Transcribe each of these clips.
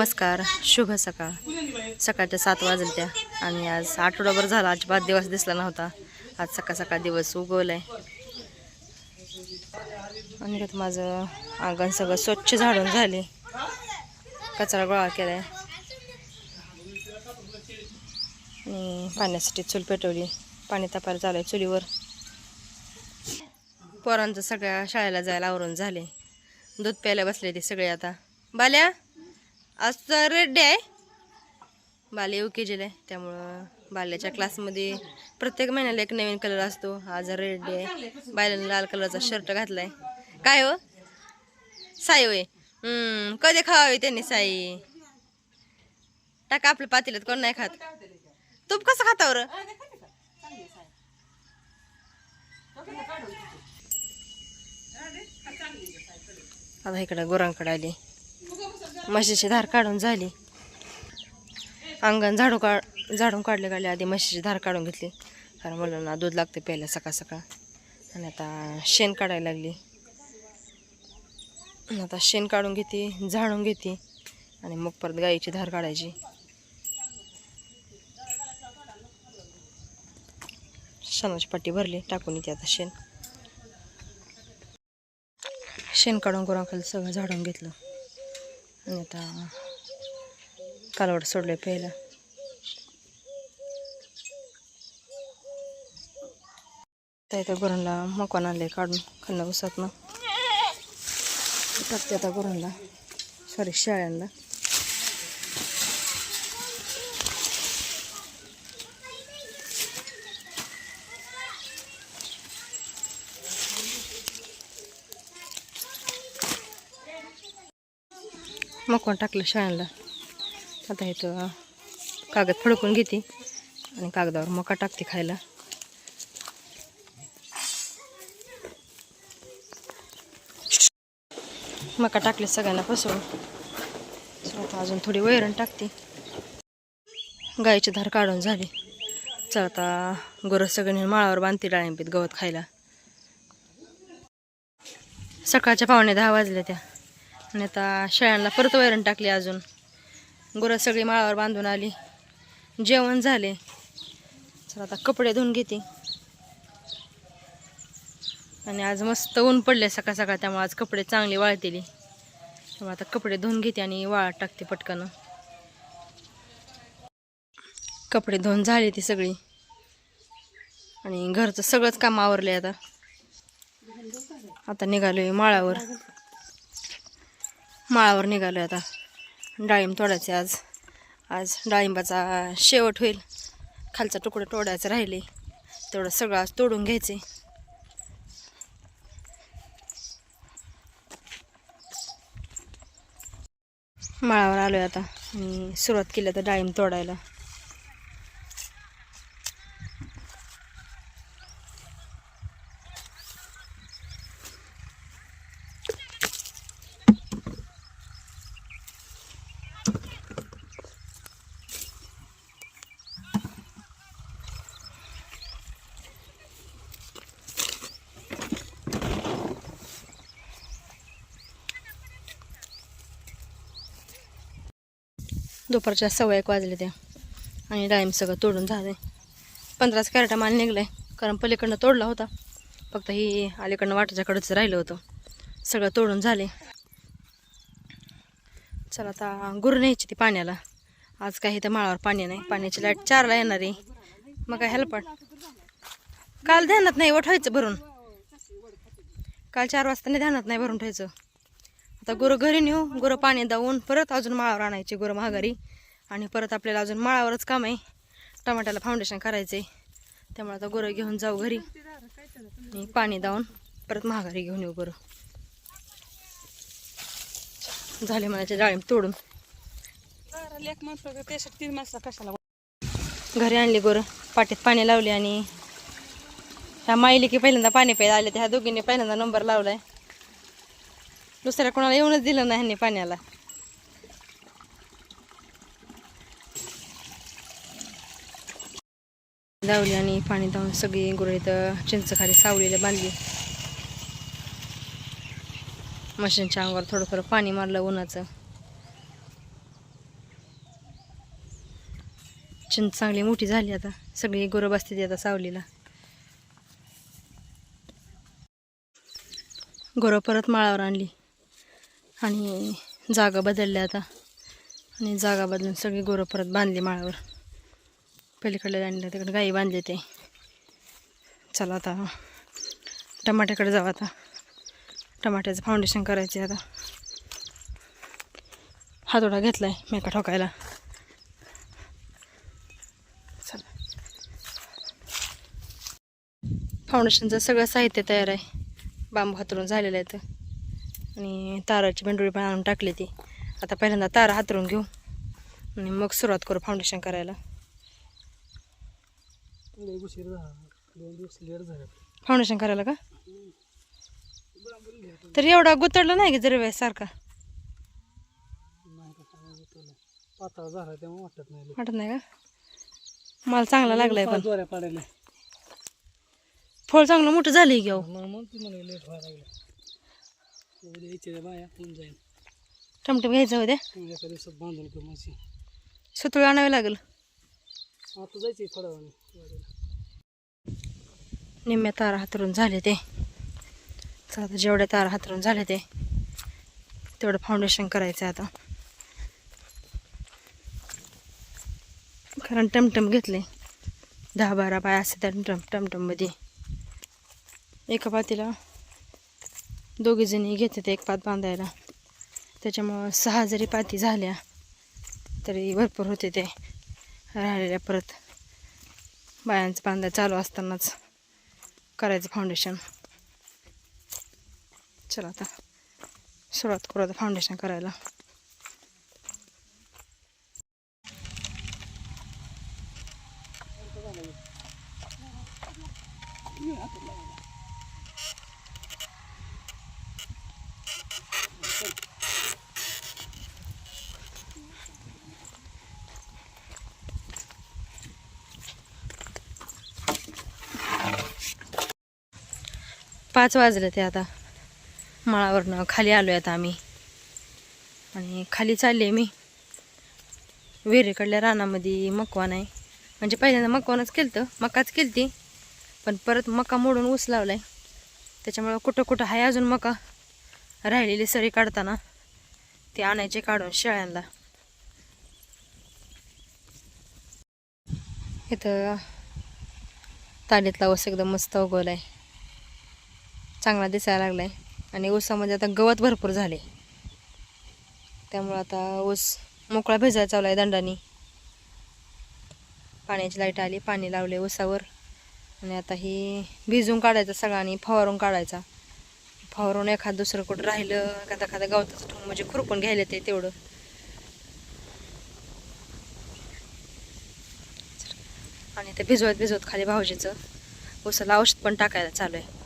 नमस्कार शुभ सकाळ. सकाळच्या सात वाजल्या त्या आणि आज आठवडाभर झाला अजिबात दिवस दिसला नव्हता. आज सकाळ सकाळ दिवस उगवलाय. आणि त्यात माझं अंगण सगळं स्वच्छ झाडून झाले. कचरा गोळा केलाय. पाण्यासाठी चूल पेटवली. पाणी तापायला चालू आहे चुलीवर. पोरांचं सगळ्या शाळेला जायला आवरून झाले. दूध प्यायला बसले ते सगळे आता. बाल्या! आज तर रेड डे आहे बाले यू के जीला? आहे त्यामुळं बाल्याच्या क्लासमध्ये प्रत्येक महिन्याला एक नवीन कलर असतो. आज रेड डे आहे. बाल्याने लाल कलरचा शर्ट घातला आहे काय हो? साई होय. कधी खावावी त्यांनी साई? टाका आपल्या पातेल्यात कोण नाही खात? तूप कसं खातावर बरं? आता इकडं गुरांकडे आली. म्हशीची धार काढून झाली. अंगण झाडू काढ झाडून काढले काढले आधी म्हशीची धार काढून घेतली. कारण मुलांना दूध लागते प्यायला सकाळ सकाळ. आणि आता शेण काढायला लागली. आता शेण काढून घेते झाडून घेते. आणि मग परत गाईची धार काढायची. शेणाची पट्टी भरली टाकून येते आता शेण. शेण काढून गुरांखाली सगळं झाडून घेतलं. आणि आता कालवड सोडले प्यायला त्या इथं गुरांना मकवान आणले काढून खाल्लं उसातनं. टाकते आता गुरांना. सॉरी शाळांना मकवान टाकलं शाळेला. आता इथं कागद फडकून घेते आणि कागदावर मका टाकते खायला. मका टाकले सगळ्यांना पसरून आता अजून थोडी वैरण टाकते. गाईची धार काढून झाली. चला आता गुरं सगळ्यांनी माळावर बांधते डाळिंबीत गवत खायला. सकाळच्या पावणे दहा वाजल्या त्या. आणि आता शेळ्यांना परत वैरण टाकली अजून. गुरं सगळी माळावर बांधून आली. जेवण झाले. चला आता कपडे धुवून घेते. आणि आज मस्त ऊन पडले सकाळ सकाळ त्यामुळे आज कपडे चांगले वाळतेली. त्यामुळे आता कपडे धुवून घेते आणि वाळ टाकते पटकन. कपडे धुवून झाले ती सगळी. आणि घरचं सगळंच काम आवरले आता. आता निघालोय माळावर. माळावर निघालो आता. डाळिंब तोडायचे आज. आज डाळिंबाचा शेवट होईल. खालचा तुकडा तोडायचं राहिले. तेवढं सगळं आज तोडून घ्यायचे. माळावर आलोय आता. आणि सुरुवात केली आता डाळिंब तोडायला. दुपारच्या सव्वा एक वाजले त्या आणि डाळिंब सगळं तोडून झालं पंधराच कॅरेटा माल आहे कारण पलीकडनं तोडला होता. फक्त ही अलीकडनं वाटाच्याकडंच राहिलं होतं. सगळं तोडून झाले चला आता गुरु न्यायची ती पाण्याला. आज काही तर माळावर पाणी नाही. पाण्याची लाइट चारला येणार आहे. मग काय हेल्पट काल ध्यानात नाही ठेवायचं भरून. काल चार वाजता नाही ध्यानात नाही भरून ठेवायचं. आता गुरं घरी नेऊ गुरं पाणी दावून परत अजून माळावर आणायचे गुरं महागारी आणि परत आपल्याला अजून माळावरच काम आहे. टमाट्याला फाउंडेशन करायचं आहे त्यामुळे आता गुरं घेऊन जाऊ घरी. आणि पाणी दावून परत महागारी घेऊन येऊ गुरं. झाले म्हणायचे डाळिंब तोडून. घरी आणली गुरं. पाटीत पाणी लावले आणि ह्या माईली की पहिल्यांदा पाणी प्यायला आले त्या दोघींनी पहिल्यांदा नंबर लावलाय. दुसऱ्या कोणाला येऊनच दिलं नाही ह्यांनी पाण्याला. लावली आणि पाणी धावून सगळी गुरं इथं चिंच खाली सावलीला बांधली. मशीनच्या अंगावर थोडं थोडं पाणी मारलं उन्हाचं. चिंच चांगली मोठी झाली आता. सगळी गुरं बसते आता सावलीला. गुरं परत माळावर आणली. आणि जागा बदलल्या आता. आणि जागा बदलून सगळी गोरं परत बांधली माळावर. पलीकडल्या आणलं तिकडे गाई बांधली ते. चला आता टमाट्याकडे जाऊ आता. टमाट्याचं फाउंडेशन करायचे आता. हातोडा आहे मेका ठोकायला. चला. फाउंडेशनचं सगळं साहित्य तयार आहे. बांबू हातरून झालेलं आहे तर आणि ताराची बंडोळी पण आणून टाकली ती. आता पहिल्यांदा तारा हातरून घेऊ आणि मग सुरुवात करू फाउंडेशन करायला. झाला. झाला. फाउंडेशन करायला का? तर एवढा गुतडला नाही की जर सारखा? झाला वाटत नाही का? मला चांगला लागलाय पण. फळ चांगलं मोठं झालंय की अहो मग मग ती म्हणे लेट व्हायला लागलं उद्या यायचे रे बाया होऊन जाईल. टमटम घ्यायचं उद्या? मग एका दिवसात बांधून घेऊ माझी सुतळी आणावी लागेल. आता जायची निम्म्या तारा हातरून झाले ते. आता जेवढ्या तारा हातरून झाले ते तेवढं फाउंडेशन करायचं आहे आता. कारण टमटम घेतले. दहा बारा बाय असते त्या टम टमटममध्ये. एका पातीला दोघीजणी घेतात एक पात बांधायला. त्याच्यामुळं सहा जरी पाती झाल्या तरी भरपूर होते ते राहिलेल्या परत. बायांचं बांधा चालू असतानाच करायचं फाउंडेशन चला आता सुरुवात करू आता फाउंडेशन करायला. पाच वाजले ते आता. माळावरनं खाली आलो आता आम्ही. आणि खाली चालले मी. विहिरीकडल्या रानामध्ये मकवान आहे म्हणजे पहिल्यांदा मकवानच केलं तर मकाच केलती. पण परत मका मोडून ऊस लावलाय. त्याच्यामुळं कुठं कुठं आहे अजून मका. राहिलेली सरी काढताना. ते आणायचे काढून शेळ्यांना इथं तालीतला ऊस एकदम मस्त उगवलाय. चांगला दिसायला लागलाय. आणि ऊसामध्ये आता गवत भरपूर झाले. त्यामुळं आता ऊस मोकळा भिजायला चालू आहे दंडाने. पाण्याची लाइट आली पाणी लावले ऊसावर. आणि आता ही भिजून काढायचं सगळं आणि फवारून काढायचा. फवारून एखादं दुसरं कुठं राहिलं एखादा एखादा गवताचं ठेवून म्हणजे खुरपून घ्यायला ते तेवढं. आणि ते भिजवत भिजवत खाली भाऊजीचं ऊसाला औषध पण टाकायला चालू आहे.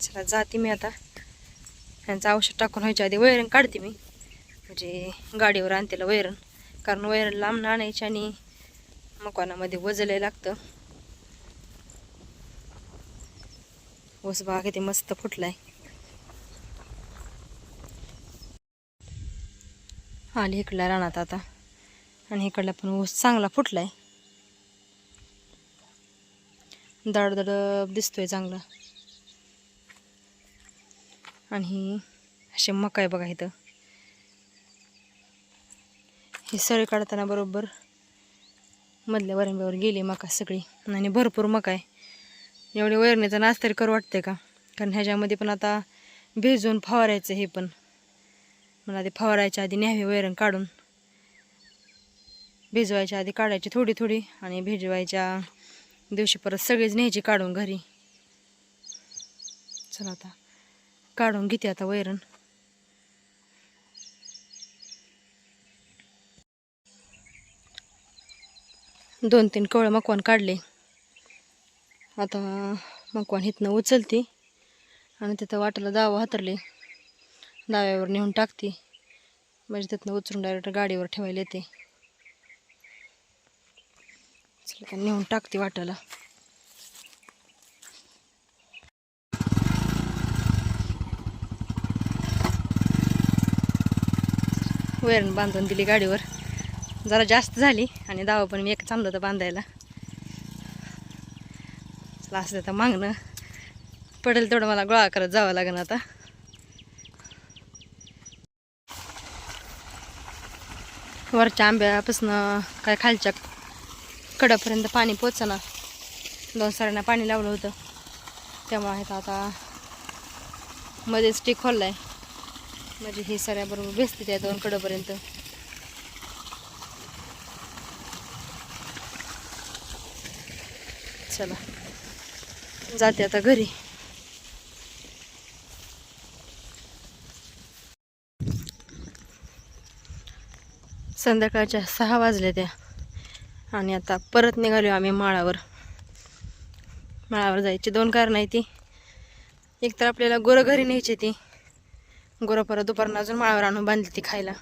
चला जाते मी आता. यांचं औषध टाकून व्हायच्या आधी वैरण काढते मी. म्हणजे गाडीवर आणतेला वैरण. कारण वैरण लांब आणायची आणि मकवानामध्ये वजलं लागतं. ऊस बाग किती मस्त फुटलाय. आली इकडल्या रानात आता. आणि इकडला पण ऊस चांगला फुटलाय. दडदड दिसतोय चांगला. आणि असे मका आहे बघा इथं. ही सळी काढताना बरोबर मधल्या वरंब्यावर गेली मका सगळी. आणि भरपूर मका आहे. एवढी वैरणीचा नाच तरी करू वाटते का? कारण ह्याच्यामध्ये पण आता भिजून फवारायचं हे पण. मला ते फवारायच्या आधी न्यावी वैरण काढून. भिजवायच्या आधी काढायची थोडी थोडी आणि भिजवायच्या दिवशी परत सगळीच न्यायची काढून घरी. चला आता. काढून घेते आता वैरण. दोन तीन कवळं मकवान काढले. आता मकवान इथनं उचलते आणि तिथं वाटाला दावा हातरले. दाव्यावर नेऊन टाकते. म्हणजे तिथनं उचलून डायरेक्ट गाडीवर ठेवायला येते. नेऊन टाकते वाटाला वैरण बांधून दिली गाडीवर. जरा जास्त झाली आणि दावा पण मी एक चांगलं होतं बांधायला. चला असं तर मागणं. पडेल तेवढं मला गोळा करत जावं लागेल आता. वरच्या आंब्यापासनं काय खालच्या कडापर्यंत पाणी पोचना दोन सरांना पाणी लावलं होतं. त्यामुळे आहे आता. मध्येच स्टिक खोललाय. म्हणजे ही सऱ्याबरोबर भेसते त्या दोन कडपर्यंत. चला जाते आता घरी. संध्याकाळच्या सहा वाजल्या त्या. आणि आता परत निघालो आम्ही माळावर. माळावर जायची दोन कारणं आहे ती. एक तर आपल्याला गोरं घरी न्यायची ती. गुरं परत दुपारनं अजून माळावर आणून बांधली ती खायला.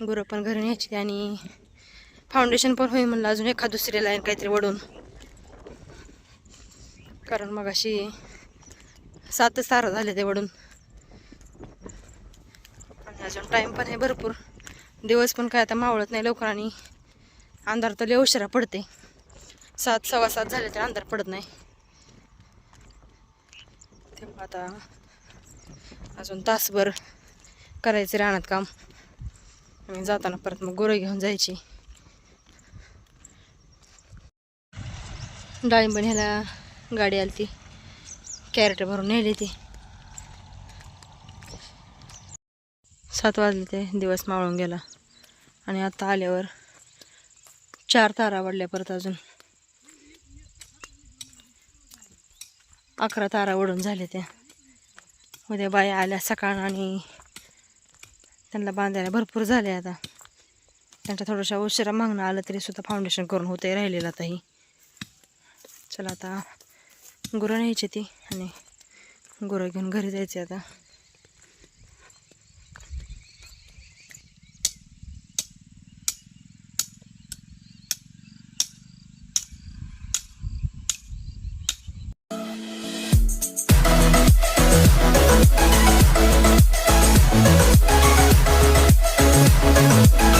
गुरं पण घरी न्यायची आणि फाउंडेशन पण होईल म्हणलं अजून एखाद दुसरी लाईन काहीतरी वडून. कारण मग अशी सात सारं झाले ते वडून. आणि अजून टाईम पण आहे भरपूर. दिवस पण काय आता मावळत नाही लवकर आणि अंधार तर लय उशिरा पडते सात सव्वा सात झाले तर अंधार पडत नाही. तेव्हा आता अजून तासभर करायचे रानात काम. आणि जाताना परत मग गोरं घेऊन जायची. डाळिंब न्यायला गाडी आली ती कॅरेट भरून नेली ती. सात वाजले ते दिवस मावळून गेला. आणि आता आल्यावर चार तारा वाढल्या परत अजून. अकरा तारा ओढून झाल्या त्या. उद्या बाया आल्या सकाळ आणि त्यांना बांधायला भरपूर झाले आता. त्यांच्या थोड्याशा उशिरा मागणं आलं तरी सुद्धा फाउंडेशन करून होते राहिलेलं आताही चला आता गुरं न्यायची ती आणि गुरं घेऊन घरी जायची आता.